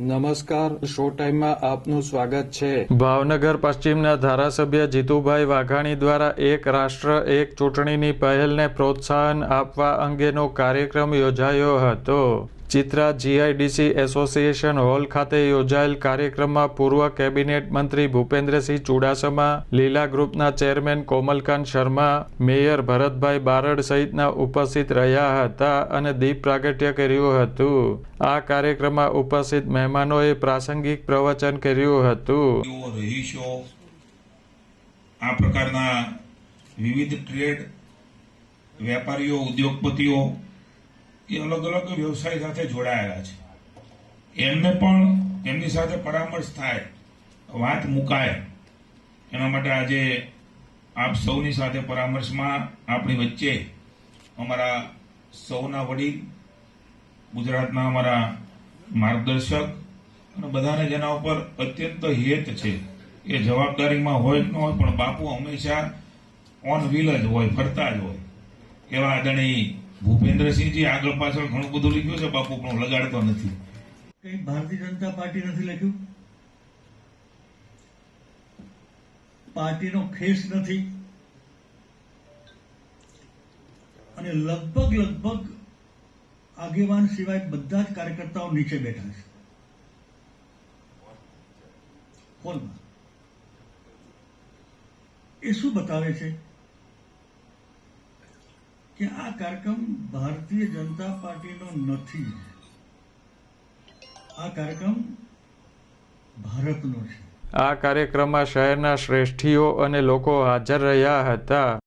નમસ્કાર, શો ટાઈમમાં આપનું સ્વાગત છે. ભાવનગર પશ્ચિમના ધારાસભ્ય જીતુભાઈ વાઘાણી દ્વારા એક રાષ્ટ્ર, એક ચૂંટણીની પહેલને પ્રોત્સાહન આપવા અંગેનો કાર્યક્રમ યોજાયો હતો. ચિત્રા જીઆઈડીસી એસોસિએશન હોલ ખાતે યોજાયેલ કાર્યક્રમમાં પૂર્વ કેબિનેટ મંત્રી ભૂપેન્દ્રસિંહ ચુડાસમા, લીલા ગ્રુપના ચેરમેન કોમલકાંત શર્મા, મેયર ભરતભાઈ બારડ સહિતના ઉપસ્થિત રહ્યા હતા અને દીપ પ્રાગટ્ય કર્યું હતું. આ કાર્યક્રમમાં ઉપસ્થિત મહેમાનોએ પ્રાસંગિક પ્રવચન કર્યું હતું. આ પ્રકારના વિવિધ ટ્રેડ વેપારીઓ, ઉદ્યોગપતિઓ એ અલગ અલગ વ્યવસાય સાથે જોડાયેલા છે. એમને પણ એમની સાથે પરામર્શ થાય, વાત મુકાય. એના માટે આજે આપ સૌની સાથે પરામર્શમાં આપણી વચ્ચે અમારા સૌના વડીલ, ગુજરાતના અમારા માર્ગદર્શક અને બધાને જેના ઉપર અત્યંત હેત છે. એ જવાબદારીમાં હોય ન હોય, પણ બાપુ હંમેશા ઓન વ્હીલ જ હોય, ફરતા જ હોય. એવા આદરણીય ભૂપેન્દ્રસિંહજી આગળ પાછળ ઘણું બધું લખ્યું છે, બાપુ પણ લગાડતો નથી. કઈ ભારતીય જનતા પાર્ટી નથી લખ્યું? પાર્ટીનો ખેસ નથી. અને લગભગ લગભગ આગેવાન સિવાય બધા જ કાર્યકર્તાઓ નીચે બેઠા છે. હોલમાં એ શું બતાવે છે? કે આ કાર્યક્રમ ભારતીય જનતા પાર્ટીનો નથી. આ કાર્યક્રમ ભારતનો છે. આ કાર્યક્રમમાં શહેરના શ્રેષ્ઠીઓ અને લોકો હાજર રહ્યા હતા.